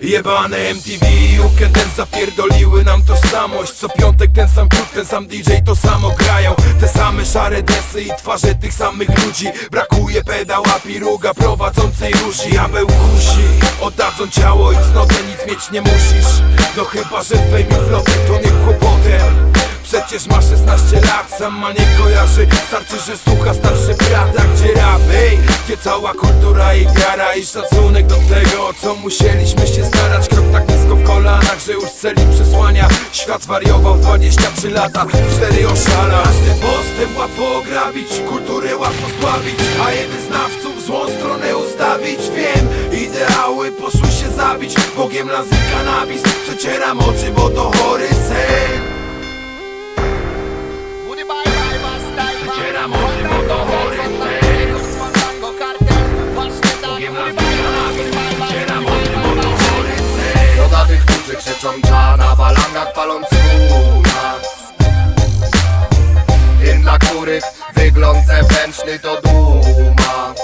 Jebane MTV i Ukenden zapierdoliły nam tożsamość. Co piątek ten sam klub, ten sam DJ to samo grają. Te same szare desy i twarze tych samych ludzi. Brakuje pedała, piruga prowadzącej róży Diabeł kusi, oddadzą ciało i cnotę nic mieć nie musisz. No chyba, że i flotę to nie kłopotem Przecież ma 16 lat, sam ma nie kojarzy. Starczy, że słucha starszy brata, gdzie rap gdzie cała kultura i wiara I szacunek do tego, co musieliśmy się starać. Krok tak nisko w kolanach, że już celi przesłania. Świat wariował 23 lata, 4 oszala Każdy postęp łatwo ograbić, kulturę łatwo stławić A jej wyznawców w złą stronę ustawić. Wiem, ideały poszły się zabić Bogiem lazy kanabis, przecieram oczy, bo to chory sen którzy krzyczą dża na balangach paląc kurwa Tym, dla których wygląd zewnętrzny to duma.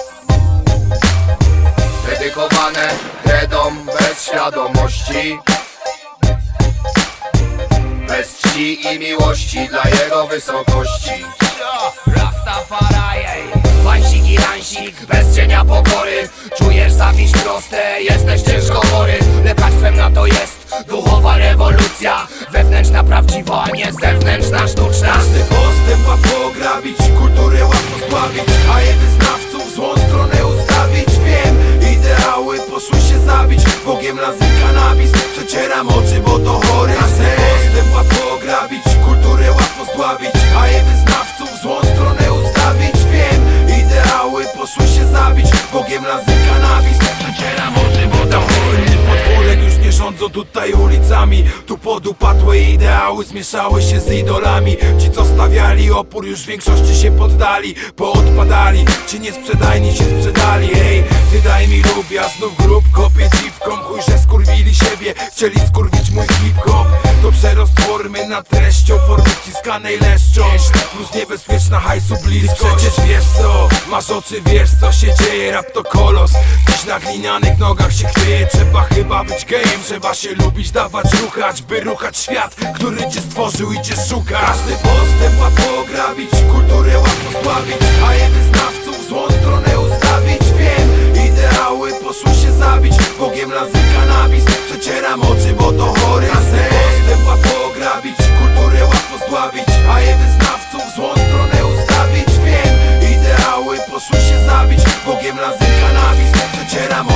Dedykowane kredą bez świadomości. Bez czci i miłości dla jego wysokości. Rastafari, Wansik i ransik, bez cienia pokory. Czujesz zawiść proste, jesteś ciężko chory. Lekarstwem poszły się zabić Bogiem lazy kanabis, przecieram oczy, bo to chory sen. Postęp łatwo ograbić, kulturę łatwo stławić A jej wyznawców złą stronę ustawić. Wiem, ideały poszły się zabić Bogiem lazy rządzą tutaj ulicami. Tu podupadłe ideały zmieszały się z idolami. Ci co stawiali opór już w większości się poddali Poodpadali, ci niesprzedajni się sprzedali Hej, ty daj mi lub, ja znów grób kopię dziwkom. Chuj, że skurwili siebie, chcieli skurwić mój hip-hop To przerost formy nad treścią, formy wciskanej leszczą Plus niebezpieczna hajsu blisko Przecież wiesz co, masz oczy, wiesz co się dzieje. Rap to kolos, dziś na glinianych nogach się chwieje. Trzeba chyba być gejem, trzeba się lubić, dawać ruchać By ruchać świat, który cię stworzył i cię szuka. Każdy postęp łatwo ograbić, kulturę łatwo stławić A jej wyznawców w złą stronę Bogiem lazy kanabis, przecieram